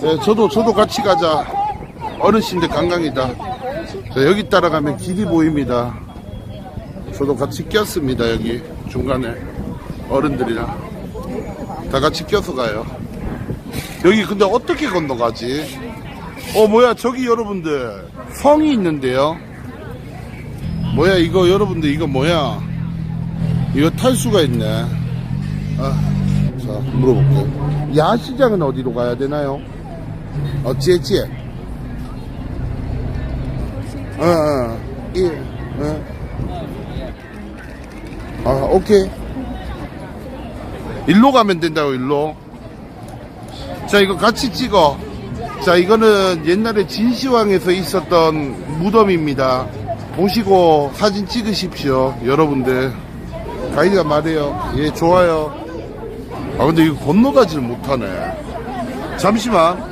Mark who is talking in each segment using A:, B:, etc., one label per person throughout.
A: 네, 저도 저도 같이 가자. 어르신들 관광이다. 자, 여기 따라가면 길이 보입니다. 저도 같이 꼈습니다. 여기 중간에 어른들이랑 다 같이 껴서 가요. 여기 근데 어떻게 건너가지? 어 뭐야 저기 여러분들 성이 있는데요. 뭐야 이거 여러분들 이거 뭐야? 이거 탈 수가 있네. 아, 자 물어볼게요. 야시장은 어디로 가야 되나요? 어, 찌찌. 어, 어, 이, 어. 아, 오케이. 일로 가면 된다고, 일로. 자, 이거 같이 찍어. 자, 이거는 옛날에 진시황에서 있었던 무덤입니다. 보시고 사진 찍으십시오, 여러분들. 가이드가 말해요. 예, 좋아요. 아, 근데 이거 건너가지를 못하네. 잠시만.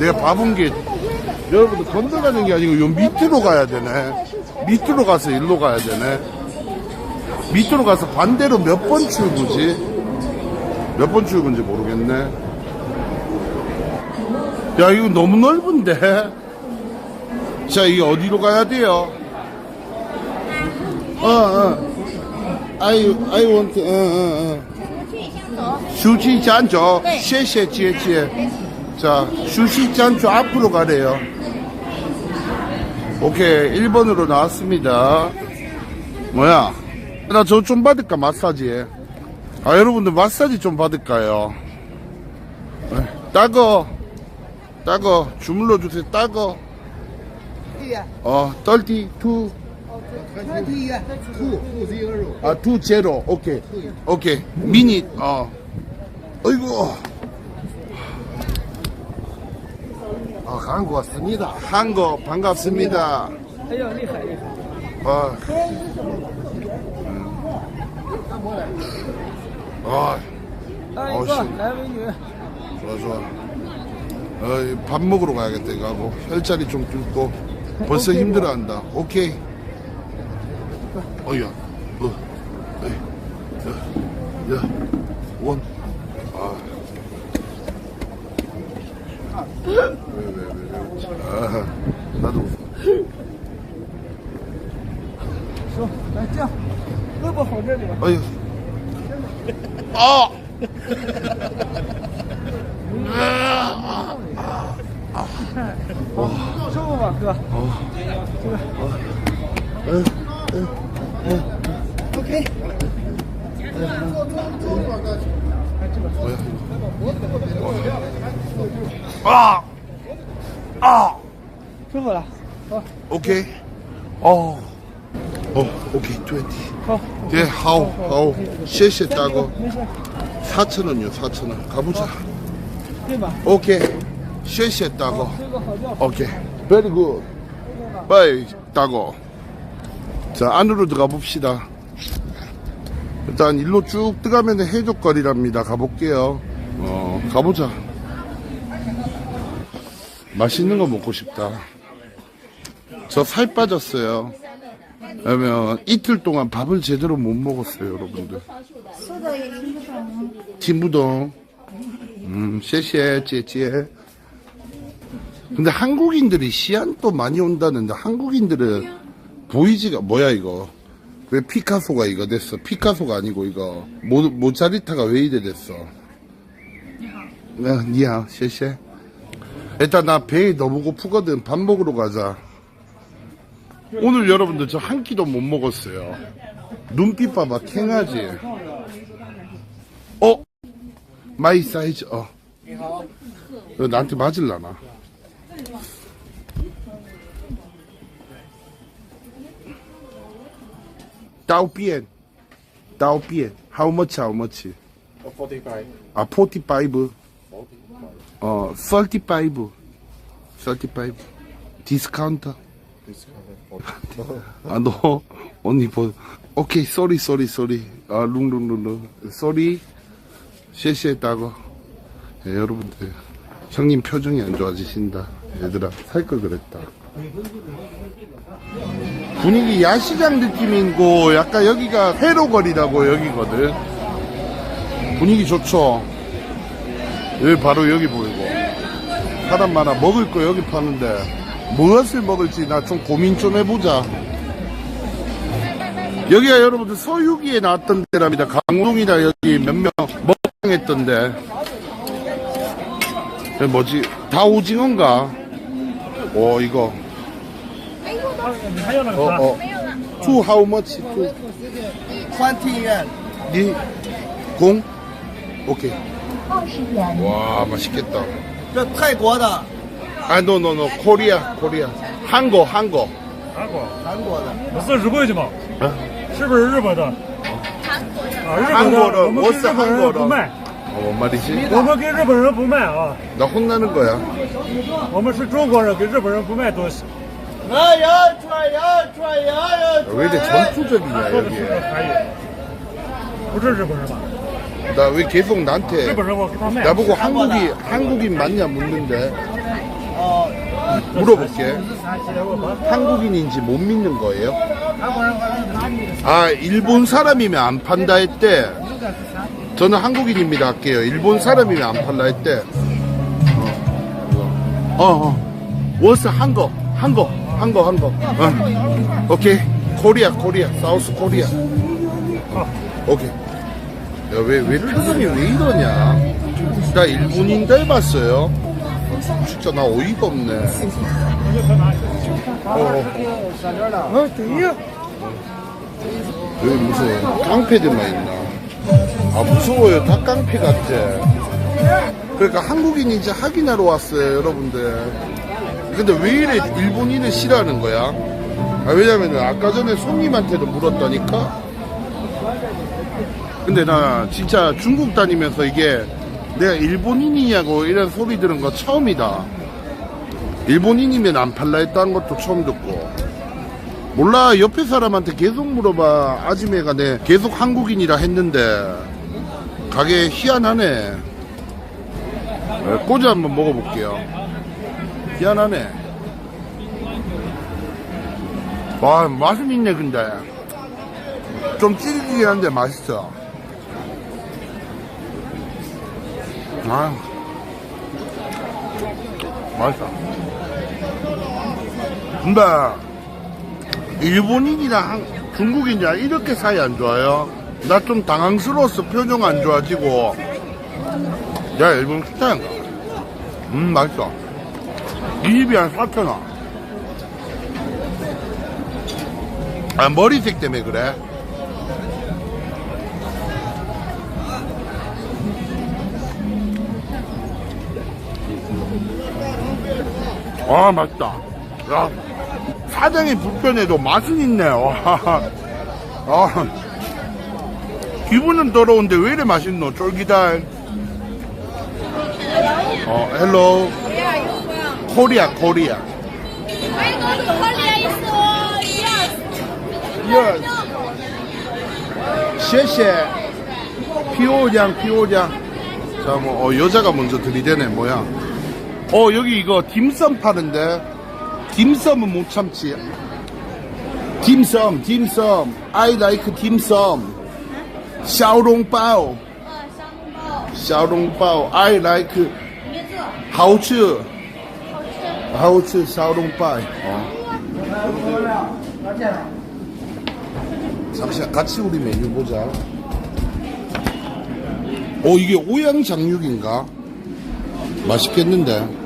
A: 내가 봐본 게, 여러분들 건너가는 게 아니고, 요 밑으로 가야 되네. 밑으로 가서 일로 가야 되네. 밑으로 가서 반대로 몇 번 출구지? 몇 번 출구인지 모르겠네. 야, 이거 너무 넓은데? 자, 이게 어디로 가야 돼요? 어, 어. I, I want, 어, 어, 어. 휴지 잔조, 谢谢姐姐. 자, 휴지 잔조 앞으로 가래요. 오케이, 1번으로 나왔습니다. 뭐야? 나 저 좀 받을까, 마사지? 아, 여러분들 마사지 좀 받을까요? 에, 따거, 따거, 주물러 주세요, 따거. 어, 32, 2, 아, 2, 제로, 오케이. 오케이. 미니, 어. 어이구.
B: 한국 왔습니다.
A: 한국 반갑습니다.
C: 어. 어.
A: 아, 아,
C: 아우, 씨.
A: 좋아, 좋아. 어, 밥 먹으러 가야겠다, 이거 하고. 혈자리 좀 뚫고. 벌써 힘들어 한다. 오케이. 어이야, 네. 어야원 아 왜 왜 왜 啊，拉肚子。
C: 行，来这样，胳膊好这里吧。
A: 哎呦，啊！啊啊啊！
C: 舒服吧，哥？
A: 好，这
C: 个好。嗯嗯
A: 嗯，OK。坐，啊！Voilà. Oh. Okay. Oh. 20.
C: Oh.
A: 예, 하우. 하오. 쉐쉐
C: 따고.
A: 4,000원요, 4,000원. 가보자. 오케이.
C: 쉐쉐 따고.
A: 오케이. Very good. 바이 따고. 자, 안으로 들어가 봅시다. 일단 일로 쭉 뜨가면 해적거리랍니다. 가볼게요. 어, 가보자. 맛있는 거 먹고 싶다. 저 살 빠졌어요. 그러면 이틀 동안 밥을 제대로 못 먹었어요, 여러분들. 진부동. 음, 쉐쉐, 찌찌. 근데 한국인들이 시안도 많이 온다는데 한국인들은 보이지가 뭐야 이거 왜 피카소가 이거 됐어 피카소가 아니고 이거 모, 모차리타가 왜 이래 됐어 니하 니하 쉐쉐 일단 나 배에 너무 고프거든 밥 먹으러 가자 오늘 여러분들 저 한 끼도 못 먹었어요. 눈빛 봐봐, 캥하지? 어? 마이 사이즈, 어. 너 나한테 맞을라나? 따오비엔. 따오비엔. How much, how much?
B: 45.
A: 아, 45. 어, 35. 35. 디스카운터. 아, 너, 언니, 뭐, 오케이, 쏘리, 쏘리, 쏘리. 아, 룽룽룽룽. 쏘리. 쉐쉐했다고. 예, 여러분들. 형님 표정이 안 좋아지신다. 얘들아, 살 걸 그랬다. 분위기 야시장 느낌이고, 약간 여기가 회로거리라고 여기거든. 분위기 좋죠? 여기 바로 여기 보이고. 사람 많아. 먹을 거 여기 파는데 무엇을 먹을지 나 좀 고민 좀 해보자. 여기가 여러분들 서유기에 나왔던 데랍니다. 강동이나 여기 몇 명 먹방했던데. 이게 뭐지? 다 오징어인가? 오 이거. 어 어. 투 how much? 투
C: 20元，
A: 니 공? 오케이.
D: 二十元。
A: 와 맛있겠다.
C: 这泰国的，
A: 아, 노, 노, 노, 코리아, 코리아. 한국, 한국.
E: 韩国，
C: 韩国的。
E: 我四十块去吗？
A: 啊
E: 是不是日本的？啊，日
A: 韩
E: 本
A: 国的我是
E: 我们给日本
A: 韩国的
E: 人不卖，
A: 어, 뭔 말이지?
E: 我们给日本人不卖啊，
A: 나 혼나는 거야.
E: 我们是中国人，给日本人不卖东西。
C: 哎呀，穿呀穿呀呀！
A: 왜 이렇게 전투적이냐,
E: 说的是
A: 여기.
E: 个韩语，不是日本人吧？
A: 나 왜 계속
E: 日
A: 나한테,
E: 本人我给他卖。
A: 나보고 한국이, 한국인 맞냐 묻는데,
C: 哦，
A: 물어볼게. 한국인인지 못 믿는 거예요? 아, 일본 사람이면 안 판다 했대. 저는 한국인입니다 할게요. 일본 사람이면 안 팔라 했대. 어, 어. 워스 한 거, 한 거, 한 거, 한 거. 어. 오케이. 코리아, 코리아, 사우스 코리아. 오케이. 야, 왜, 왜 표정이 왜 이러냐? 나 일본인 닮았어요. 진짜 나 어이가 없네. 어. 왜 무서워? 깡패들만 있나? 아 무서워요. 다 깡패 같아. 그러니까 한국인인지 확인하러 왔어요, 여러분들. 근데 왜 이래 일본인을 싫어하는 거야? 아, 왜냐면은 아까 전에 손님한테도 물었다니까? 근데 나 진짜 중국 다니면서 이게 내가 일본인이냐고 이런 소리 들은 거 처음이다. 일본인이면 안 팔라 했다는 것도 처음 듣고. 몰라, 옆에 사람한테 계속 물어봐. 아줌매가 내 계속 한국인이라 했는데, 가게 희한하네. 네, 꼬지 한번 먹어볼게요. 희한하네. 와, 맛은 있네, 근데. 좀 찔기긴 한데 맛있어. 아, 맛있어. 근데, 일본인이랑 한- 중국인이랑 이렇게 사이 안 좋아요? 나 좀 당황스러웠어. 표정 안 좋아지고. 야, 일본 스타인가? 음, 맛있어. 이 집이 한 4,000원. 아, 머리색 때문에 그래. 아, 맛있다. 야, 사장이 불편해도 맛은 있네. 와. 아, 기분은 더러운데 왜 이래 맛있노? 쫄기달. 어, 헬로. 코리아, 코리아. 예. 谢谢. 피오장, 피오장. 자, 뭐, 어, 여자가 먼저 들이대네, 뭐야. 어, 여기 이거 딤섬 파는데. 딤섬은 못 참지. 딤섬, 딤섬. I like 딤섬. 샤오롱바오. 샤오롱바오. I like 好吃. 好吃 샤오롱바오. 어. 잠시만 같이 우리 메뉴 보자. 어 이게 오양장육인가? 맛있겠는데.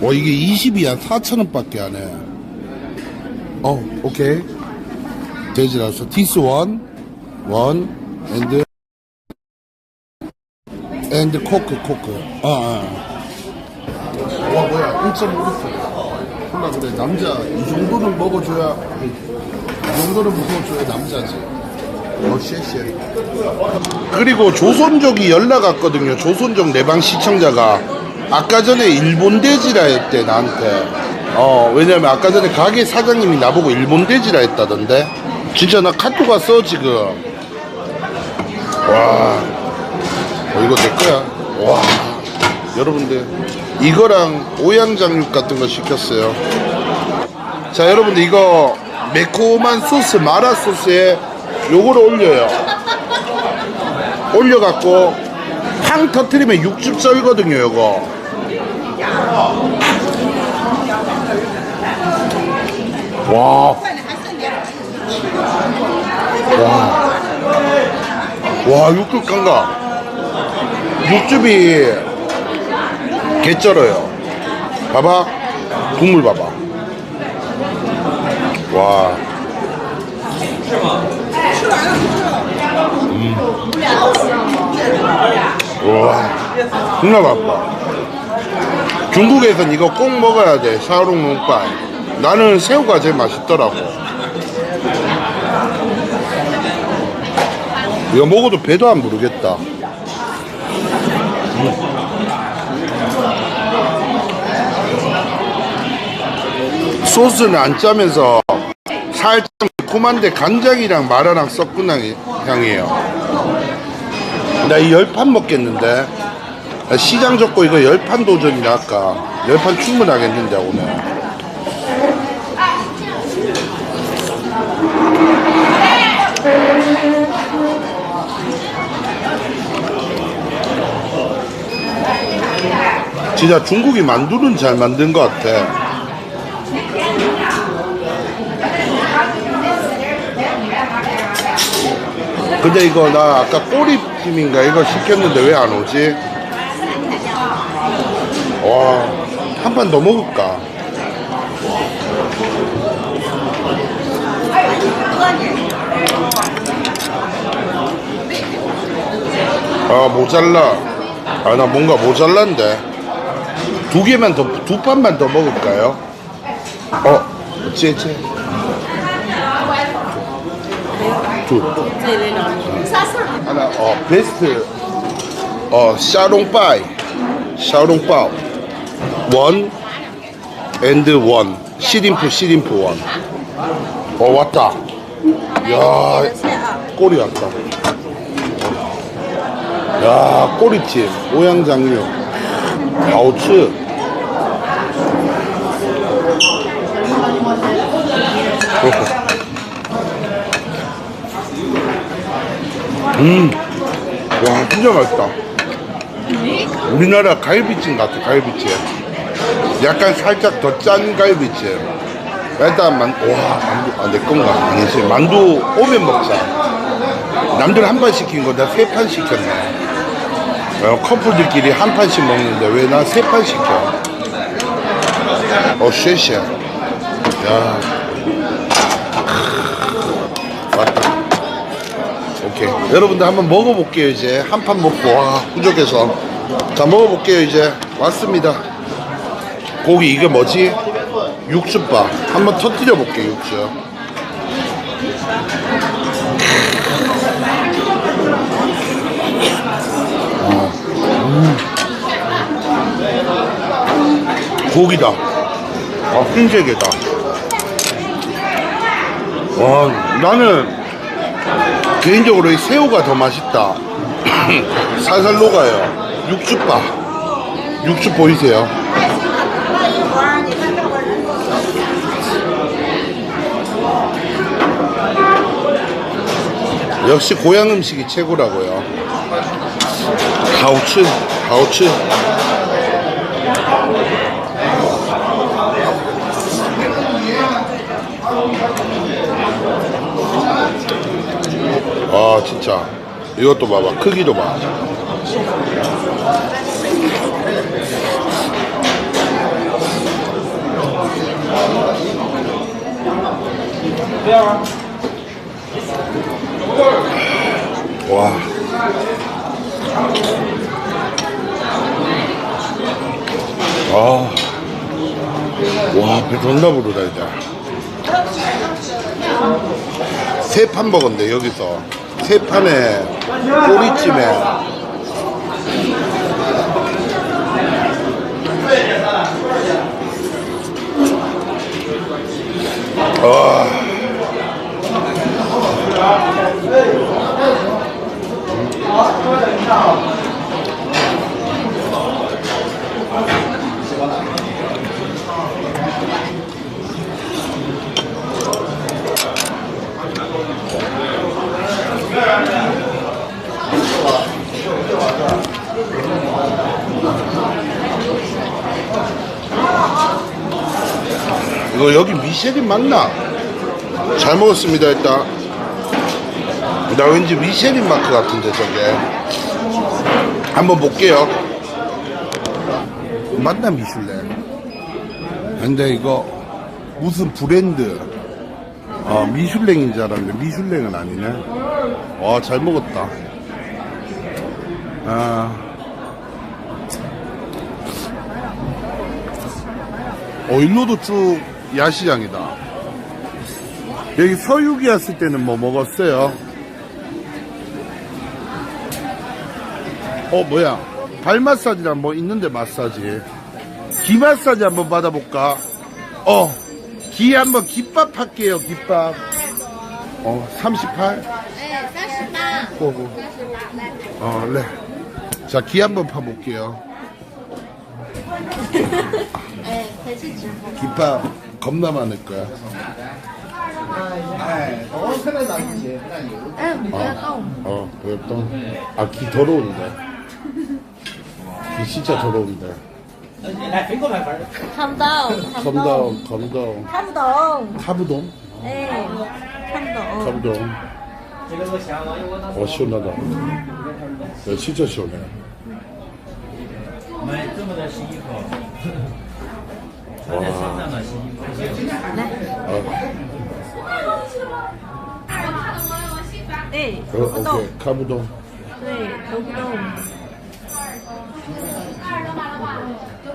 A: 어 이게 20이 한 4천원밖에 안 해. 어 오케이. 돼지라서 this one, one, and and 코크 코크. 아. 아. 와 뭐야 1.5리터. 콜라 그래 남자 이 정도는 먹어줘야 이 정도는 먹어줘야 남자지. 어 쉐쉐. 그리고 조선족이 연락 왔거든요. 조선족 내방 시청자가 아까 전에 일본 돼지라 했대 나한테. 어 왜냐면 아까 전에 가게 사장님이 나보고 일본 돼지라 했다던데. 진짜 나 카톡 왔어 지금. 와. 어, 이거 내 거야. 와. 여러분들 이거랑 오양장육 같은 거 시켰어요. 자 여러분들 이거 매콤한 소스 마라 소스에 요거를 올려요. 올려갖고 팡 터트리면 육즙 썰거든요 요거. 와. 와. 와, 육즙 간가. 육즙이 개쩔어요. 봐봐. 국물 봐봐. 와. 와. 존나 맛봐. 중국에선 이거 꼭 먹어야 돼. 샤오롱 롱빠이. 나는 새우가 제일 맛있더라고. 이거 먹어도 배도 안 부르겠다. 음. 소스는 안 짜면서 살짝 매콤한데 간장이랑 마라랑 섞은 향이- 향이에요. 나이 열 판 먹겠는데. 나 시장 접고 이거 열 판 도전이나 할까? 열 판 충분하겠는데 오늘. 진짜 중국이 만두는 잘 만든 것 같아. 근데 이거 나 아까 꼬리 찜인가 이거 시켰는데 왜 안 오지? 와, 한 판 더 먹을까? 아, 모자라. 아, 나 뭔가 모자란데. 두 개만 더, 두 판만 더 먹을까요? 어, 쟤쟤. 둘. 하나, 어, 베스트, 어, 샤롱빠이. 샤롱빠오. 원, 앤드 원. 시림프, 시림프 원. 어, 왔다. 야, 꼬리 왔다. 야, 꼬리찜, 오양장류, 아우츠. 음, 와, 진짜 맛있다. 우리나라 갈비찜 같아, 갈비찜. 약간 살짝 더 짠 갈비찜. 일단 만, 와, 만두, 아, 내 건가? 아니지. 만두 오면 먹자. 남들 한 판 시킨 거 나 세 판 시켰네. 어, 커플들끼리 한 판씩 먹는데 왜 나 세 판 시켜? 어, 쉐쉐. 야. 맞다. 오케이. 여러분들 한번 먹어볼게요, 이제. 한 판 먹고, 와, 부족해서. 자, 먹어볼게요, 이제. 왔습니다. 고기, 이게 뭐지? 육즙밥. 한번 터뜨려 볼게요, 육즙. 고기다. 아, 흰색이다. 와, 나는 개인적으로 이 새우가 더 맛있다. 살살 녹아요. 육즙밥. 육즙 보이세요? 역시 고향 음식이 최고라고요. 하우츠, 하우츠. 아 진짜 이것도 봐봐 크기도 봐 와. 아. 와, 배 존나 부르다, 이제. 세 판 먹었는데 여기서 세판에 꼬리찜에 아. 음. 이거 여기 미쉐린 맞나? 잘 먹었습니다 일단. 나 왠지 미쉐린 마크 같은데 저게. 한번 볼게요. 맞나 미슐랭 근데 이거 무슨 브랜드? 아 미슐랭인 줄 알았는데 미슐랭은 아니네. 와잘 먹었다. 아. 어, 일로도 쭉 야시장이다. 여기 서육이 왔을 때는 뭐 먹었어요? 어, 뭐야. 발 마사지랑 뭐 있는데 마사지. 기 마사지 한번 받아볼까? 어, 기 한번 기밥 할게요, 기밥. 어, 38?
D: 네, 48.
A: 오고. 어, 네. 자, 기 한번 파볼게요.
D: 네, 돼지주.
A: 기밥 겁나 많을 거야.
D: 아,
A: 어, 어, 아, 귀 더러운데. 귀 진짜 더러운데. 감동. 감동,
D: 감동, 감동.
A: 카부동?
D: 네.
A: 감동. 감동. 어, 시원하다. 야, 진짜 시원해. 와.
D: 对，
A: 어,
D: 都不动
A: 오케이. 。 카부동.
D: 对，都不动。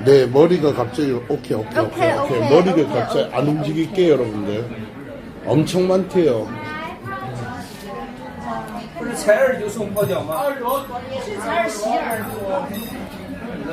A: 네, 머리가 갑자기, 오케이, 오케이, 오케이.
D: 오케이,
A: 오케이.
D: 오케이,
A: 머리가
D: 오케이,
A: 갑자기 안 움직일게요, 여러분들. 엄청 많대요.
F: 不是采耳就送泡脚吗？是采耳洗耳朵。 你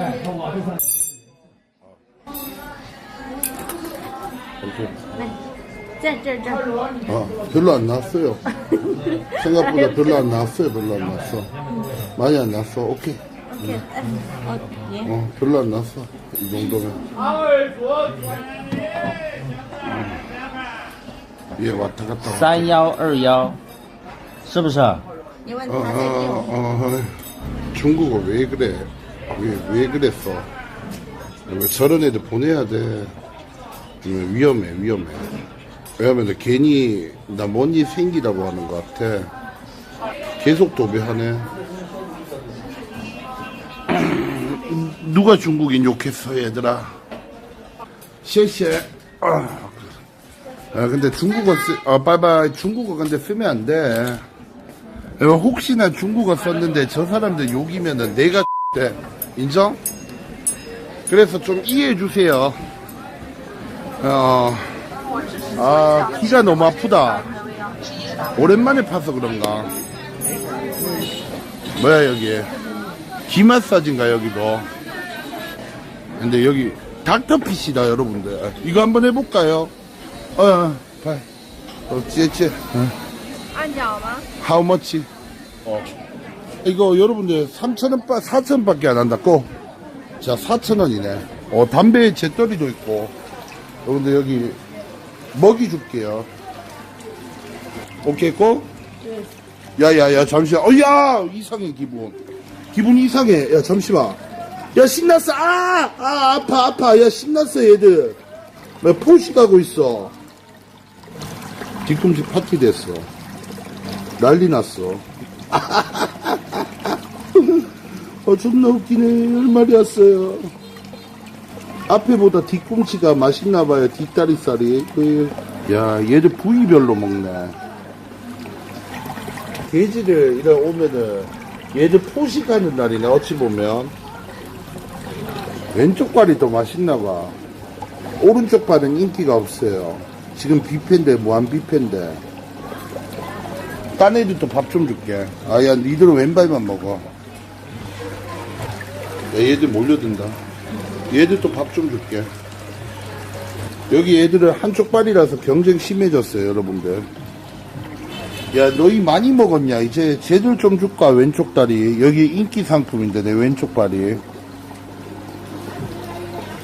A: 데. 이렇게
D: 在这儿这儿。
A: 아, 별로 안 났어요. 생각보다 별로 안 났어요. 별로 안 났어. 많이 안 났어. 오케이.
D: OK，嗯，哦，耶。
A: 어, 별로 안 났어. 이 정도면. 예, 왔다 갔다. 왔다.
G: 三幺二幺，是不是？
D: 你问
A: 어,
D: 他在
A: 어, 어, 중국어 왜 그래? 왜, 왜 그랬어? 왜 저런 애들 보내야 돼. 음, 위험해, 위험해. 왜냐면 괜히 나 뭔 일 생기라고 하는 것 같아. 계속 도배하네. 누가 중국인 욕했어, 얘들아? 셰셰. 아, 아, 근데 중국어 쓰, 아, 빠이빠이. 중국어 근데 쓰면 안 돼. 혹시나 중국어 썼는데 저 사람들 욕이면은 내가 돼. 인정? 그래서 좀 이해해 주세요. 어, 아, 귀가 너무 아프다. 오랜만에 파서 그런가. 뭐야, 여기. 귀 마사지인가, 여기도. 근데 여기 닥터피시다, 여러분들. 이거 한번 해볼까요? 어, 어, 봐. 어, 찌찌. 어.
D: 按脚吗？
A: How much? 어. 이거 여러분들 3,000원, 4,000원 밖에 안 한다고? 자, 4,000원이네. 어, 담배 재떨이도 있고. 여러분들 여기 먹이 줄게요. 오케이, 고? 야, 야, 야, 잠시만. 어, 야! 이상해, 기분. 기분 이상해. 야, 잠시만. 야, 신났어. 아! 아, 아파, 아파. 야, 신났어, 얘들. 왜 포식하고 있어. 뒤꿈치 파티 됐어. 난리 났어. 어, 존나 웃기네. 얼마리 왔어요. 앞에보다 뒤꿈치가 맛있나봐요. 뒷다리살이. 그, 야, 얘들 부위별로 먹네. 돼지를 이래 오면은 얘들 포식하는 날이네. 어찌 보면. 왼쪽 발이 더 맛있나봐. 오른쪽 발은 인기가 없어요. 지금 뷔페인데, 무한 뷔페인데. 딴 애들도 밥좀 줄게. 아, 야, 니들은 왼발만 먹어. 야, 얘들 몰려든다. 얘들도 밥좀 줄게. 여기 애들은 한쪽 발이라서 경쟁 심해졌어요, 여러분들. 야, 너희 많이 먹었냐? 이제 쟤들 좀 줄까? 왼쪽 다리. 여기 인기 상품인데, 내 왼쪽 발이.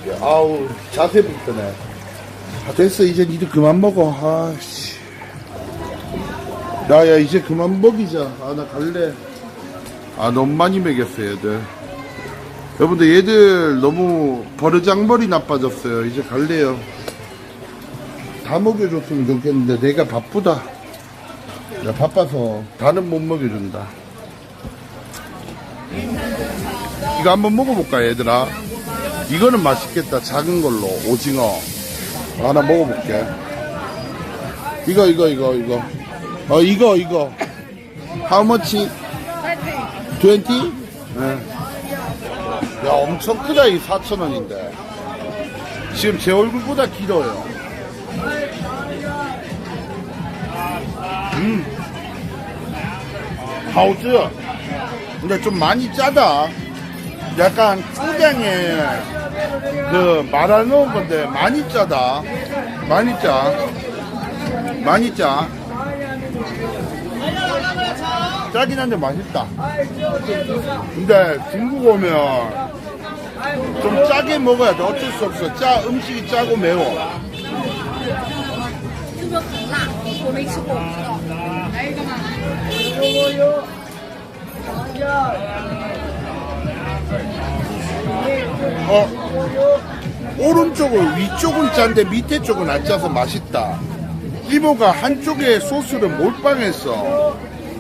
A: 야, 아우, 자세 불편해. 아, 됐어. 이제 니들 그만 먹어. 아씨. 야, 야, 이제 그만 먹이자. 아, 나 갈래. 아, 너무 많이 먹였어, 얘들. 여러분들, 얘들 너무 버르장머리 나빠졌어요. 이제 갈래요. 다 먹여줬으면 좋겠는데, 내가 바쁘다. 야, 바빠서 다는 못 먹여준다. 이거 한번 먹어볼까, 얘들아? 이거는 맛있겠다. 작은 걸로. 오징어. 하나 먹어볼게. 이거, 이거, 이거, 이거. 어, 이거, 이거. How much? 20? 네. 야, 엄청 크다, 이 4,000원인데. 지금 제 얼굴보다 길어요. 음. 하우즈. 근데 좀 많이 짜다. 약간 꿀장에 그 말아 넣은 건데 많이 짜다. 많이 짜. 많이 짜. 짜긴 한데 맛있다. 근데 중국 오면 좀 짜게 먹어야 돼. 어쩔 수 없어. 짜, 음식이 짜고 매워. 어, 오른쪽은 위쪽은 짠데 밑에 쪽은 안 짜서 맛있다. 이모가 한쪽에 소스를 몰빵했어.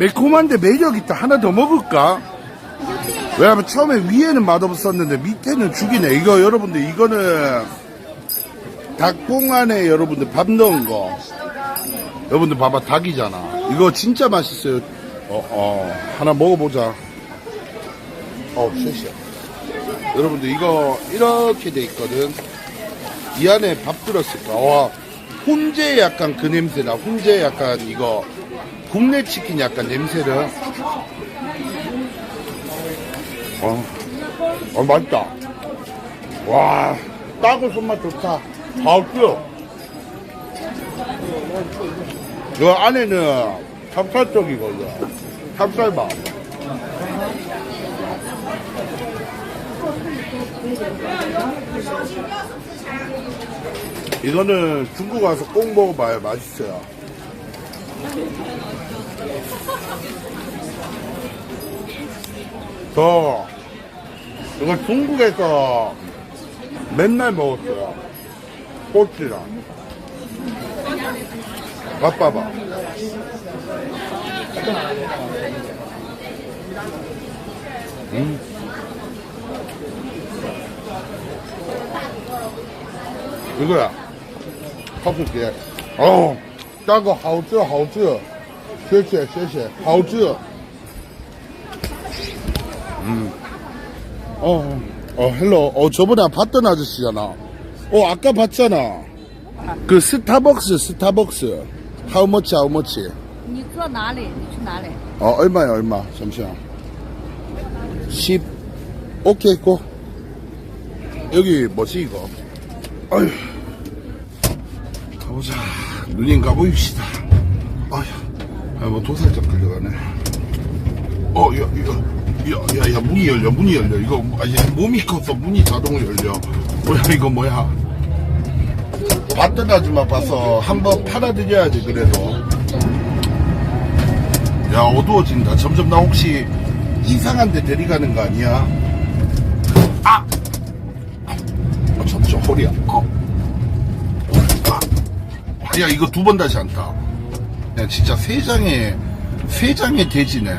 A: 매콤한데 매력 있다. 하나 더 먹을까? 왜냐면 처음에 위에는 맛없었는데 밑에는 죽이네. 이거 여러분들 이거는 닭봉 안에 여러분들 밥 넣은 거. 여러분들 봐봐 닭이잖아. 이거 진짜 맛있어요. 어, 어 하나 먹어보자. 어, 쉐쉐. 여러분들 이거 이렇게 돼 있거든. 이 안에 밥 들었을까? 와, 훈제 약간 그 냄새나. 훈제 약간 이거 국내 치킨 약간 냄새를. 어, 어 맛있다. 와, 따고 손맛 좋다. 맛있어. 이 안에는 찹쌀떡이거든. 찹쌀밥. 이거는 중국 와서 꼭 먹어봐요. 맛있어요. 저 이거 중국에서 맨날 먹었어요. 꼬치랑. 맛봐봐. 음. 이거야. 커피게. 어, 따고 好吃好吃谢谢谢谢好吃 음. 어, 어, 헬로. 어, 저번에 봤던 아저씨잖아. 어, 아까 봤잖아. 그 스타벅스, 스타벅스. How much, how much?
D: 你坐哪里？你去哪里？
A: 어, 얼마야, 얼마? 잠시만. 10. 오케이, 고. 여기 뭐지, 이거? 어휴. 가보자. 누님 가보입시다. 아휴. 아, 뭐 도살짝 걸려가네. 어, 야. 야, 야, 야, 문이 열려, 문이 열려. 이거, 아, 얘 몸이 커서 문이 자동으로 열려. 뭐야, 이거 뭐야. 봤던 아줌마 봐서 한번 팔아드려야지, 그래도. 야 어두워진다 점점 나 혹시 이상한 데 데려가는 거 아니야 아! 어, 점점 허리야 어. 아. 야 이거 두 번 다시 안타 야 진짜 세 장에 세 장에 돼지네